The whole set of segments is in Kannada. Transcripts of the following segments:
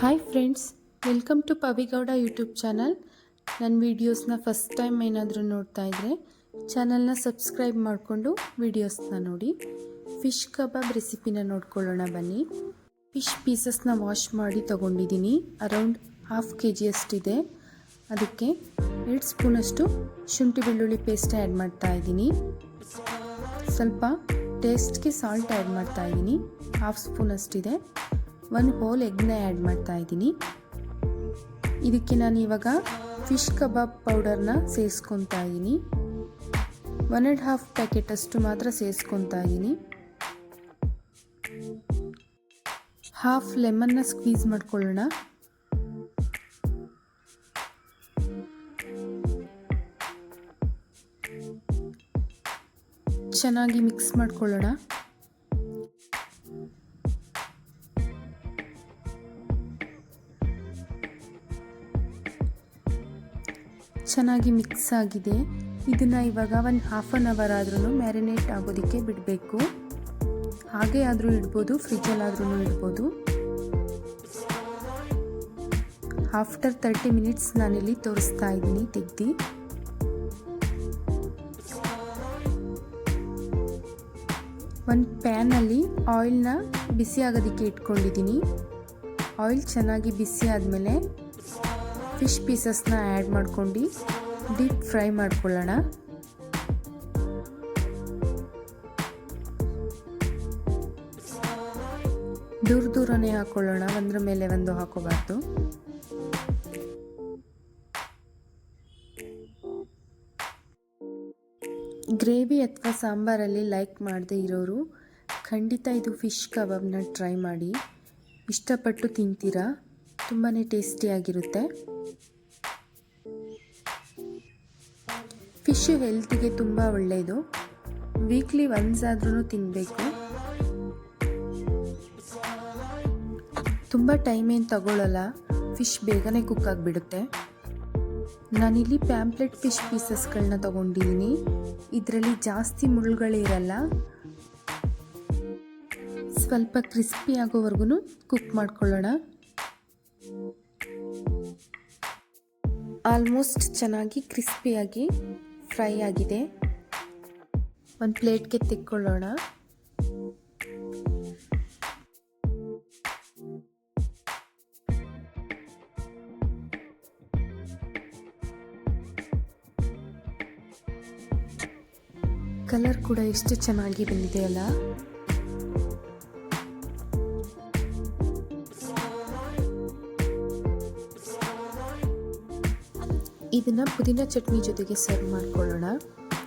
Hi friends welcome to Pavigowda YouTube channel ನನ್ನ ವೀಡಿಯೋಸ್ನ ಫಸ್ಟ್ ಟೈಮ್ ಏನಾದರೂ ನೋಡ್ತಾ ಇದ್ದರೆ ಚಾನಲ್ನ ಸಬ್ಸ್ಕ್ರೈಬ್ ಮಾಡಿಕೊಂಡು ವೀಡಿಯೋಸ್ನ ನೋಡಿ. ಫಿಶ್ ಕಬಾಬ್ ರೆಸಿಪಿನ ನೋಡ್ಕೊಳ್ಳೋಣ ಬನ್ನಿ. ಫಿಶ್ ಪೀಸಸ್ನ ವಾಶ್ ಮಾಡಿ ತೊಗೊಂಡಿದ್ದೀನಿ. ಅರೌಂಡ್ ಹಾಫ್ ಕೆ ಜಿಯಷ್ಟಿದೆ ಅದಕ್ಕೆ ಎರಡು ಸ್ಪೂನಷ್ಟು ಶುಂಠಿ ಬೆಳ್ಳುಳ್ಳಿ ಪೇಸ್ಟ್ ಆ್ಯಡ್ ಮಾಡ್ತಾ ಇದ್ದೀನಿ. ಸ್ವಲ್ಪ ಟೇಸ್ಟ್ಗೆ ಸಾಲ್ಟ್ ಆ್ಯಡ್ ಮಾಡ್ತಾ ಇದ್ದೀನಿ. ಹಾಫ್ ಸ್ಪೂನ್ ಅಷ್ಟಿದೆ. ಒಂದು ಹೋಲ್ ಎಗ್ನ ಆ್ಯಡ್ ಮಾಡ್ತಾ ಇದ್ದೀನಿ. ಇದಕ್ಕೆ ನಾನು ಇವಾಗ ಫಿಶ್ ಕಬಾಬ್ ಪೌಡರ್ನ ಸೇರಿಸ್ಕೊತಾ ಇದ್ದೀನಿ. ಒನ್ ಆ್ಯಂಡ್ ಹಾಫ್ ಪ್ಯಾಕೆಟ್ ಅಷ್ಟು ಮಾತ್ರ ಸೇರಿಸ್ಕೊತಾ ಇದ್ದೀನಿ. ಹಾಫ್ ಲೆಮನ್ನ ಸ್ಕ್ವೀಸ್ ಮಾಡ್ಕೊಳ್ಳೋಣ. ಚೆನ್ನಾಗಿ ಮಿಕ್ಸ್ ಮಾಡ್ಕೊಳ್ಳೋಣ. ಚೆನ್ನಾಗಿ ಮಿಕ್ಸ್ ಆಗಿದೆ. ಇದನ್ನು ಇವಾಗ ಒಂದು ಹಾಫ್ ಆನ್ ಅವರ್ ಆದ್ರೂ ಮ್ಯಾರಿನೇಟ್ ಆಗೋದಕ್ಕೆ ಬಿಡಬೇಕು. ಹಾಗೆ ಆದರೂ ಇಡ್ಬೋದು ಫ್ರಿಜ್ಜಲ್ಲಾದ್ರೂ ಇಡ್ಬೋದು. ಆಫ್ಟರ್ ತರ್ಟಿ ಮಿನಿಟ್ಸ್ ನಾನಿಲ್ಲಿ ತೋರಿಸ್ತಾ ಇದ್ದೀನಿ, ತೆಗ್ದು. ಒಂದು ಪ್ಯಾನಲ್ಲಿ ಆಯಿಲ್ನ ಬಿಸಿ ಆಗೋದಕ್ಕೆ ಇಟ್ಕೊಂಡಿದ್ದೀನಿ. ಆಯಿಲ್ ಚೆನ್ನಾಗಿ ಬಿಸಿ ಆದಮೇಲೆ ಫಿಶ್ ಪೀಸಸ್ನ ಆ್ಯಡ್ ಮಾಡ್ಕೊಂಡು ಡೀಪ್ ಫ್ರೈ ಮಾಡ್ಕೊಳ್ಳೋಣ. ದೂರ ದೂರನೇ ಹಾಕೊಳ್ಳೋಣ, ಒಂದ್ರ ಮೇಲೆ ಒಂದು ಹಾಕೋಬಾರ್ದು. ಗ್ರೇವಿ ಅಥವಾ ಸಾಂಬಾರಲ್ಲಿ ಲೈಕ್ ಮಾಡದೇ ಇರೋರು, ಖಂಡಿತ ಇದು ಫಿಶ್ ಕಬಾಬ್ನ ಟ್ರೈ ಮಾಡಿ. ಇಷ್ಟಪಟ್ಟು ತಿಂತೀರಾ? ತುಂಬಾ ಟೇಸ್ಟಿಯಾಗಿರುತ್ತೆ. ಫಿಶು ಹೆಲ್ತಿಗೆ ತುಂಬ ಒಳ್ಳೆಯದು ವೀಕ್ಲಿ ಒನ್ಸ್ ಆದ್ರೂ ತಿನ್ನಬೇಕು ತುಂಬ ಟೈಮ್ ಏನು ತಗೊಳ್ಳಲ್ಲ ಫಿಶ್ ಬೇಗನೆ ಕುಕ್ ಆಗಿಬಿಡುತ್ತೆ. ನಾನಿಲ್ಲಿ ಪ್ಯಾಂಪ್ಲೆಟ್ ಫಿಶ್ ಪೀಸಸ್ಗಳನ್ನ ತೊಗೊಂಡಿದ್ದೀನಿ ಇದರಲ್ಲಿ ಜಾಸ್ತಿ ಮುಳ್ಳುಗಳಿರಲ್ಲ ಸ್ವಲ್ಪ ಕ್ರಿಸ್ಪಿ ಆಗೋವರೆಗೂ ಕುಕ್ ಮಾಡ್ಕೊಳ್ಳೋಣ. ಆಲ್ಮೋಸ್ಟ್ ಚೆನ್ನಾಗಿ ಕ್ರಿಸ್ಪಿಯಾಗಿ ಫ್ರೈ ಆಗಿದೆ. ಒಂದು ಪ್ಲೇಟ್ಗೆ ತಿಕ್ಕೊಳ್ಳೋಣ. ಕಲರ್ ಕೂಡ ಎಷ್ಟು ಚೆನ್ನಾಗಿ ಬಂದಿದೆ ಅಲ್ಲ ಇದನ್ನ ಪುದೀನ ಚಟ್ನಿ ಜೊತೆಗೆ ಸರ್ವ್ ಮಾಡ್ಕೊಳ್ಳೋಣ.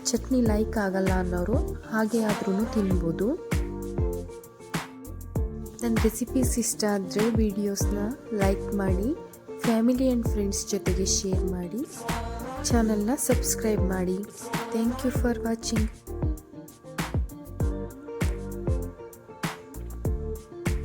ಚಟ್ನಿ ಲೈಕ್ ಆಗಲ್ಲ ಅನ್ನೋರು ಹಾಗೆ ಆದ್ರೂ ತಿನ್ಬೋದು. ನನ್ನ ರೆಸಿಪೀಸ್ ಇಷ್ಟ ಆದರೆ ವೀಡಿಯೋಸ್ನ ಲೈಕ್ ಮಾಡಿ ಫ್ಯಾಮಿಲಿ ಆ್ಯಂಡ್ ಫ್ರೆಂಡ್ಸ್ ಜೊತೆಗೆ ಶೇರ್ ಮಾಡಿ ಚಾನಲ್ನ ಸಬ್ಸ್ಕ್ರೈಬ್ ಮಾಡಿ. Thank you for watching